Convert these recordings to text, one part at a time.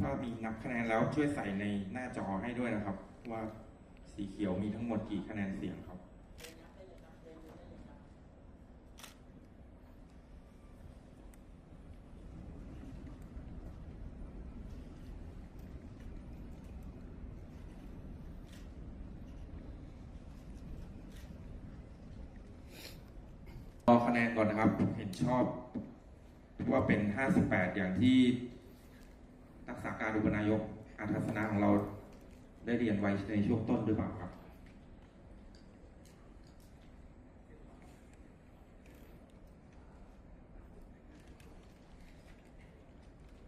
ถ้ามีนับคะแนนแล้วช่วยใส่ในหน้าจอให้ด้วยนะครับ ว่าสีเขียวมีทั้งหมดกี่คะแนนเสียงครับรอคะแนนก่อนนะครับ เห็นชอบว่าเป็น 58 อย่างที่ รักษาการอุปนายกอาทัศนะของเราได้เรียนไว้ในช่วงต้นหรือเปล่าครับ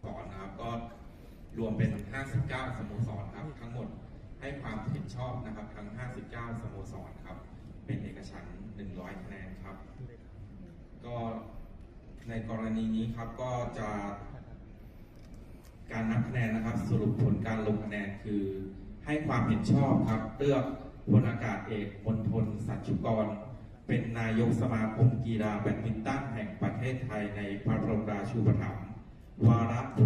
สอนนะครับก็รวมเป็น 59 สโมสรครับ ทั้งหมดให้ความเห็นชอบนะครับ ทั้ง 59 สโมสรครับ เป็นเอกฉันท์100 คะแนนครับ ก็ในกรณีนี้ครับก็จะ การนับคะแนนนะครับ สรุปผลการลงคะแนนคือ ให้ความเห็นชอบครับ เลือกพลอากาศเอกมนทนสัจจุกร เป็นนายกสมาคมกีฬาแบดมินตันแห่งประเทศไทยในพระบรมราชูปถัมภ์วาระบุ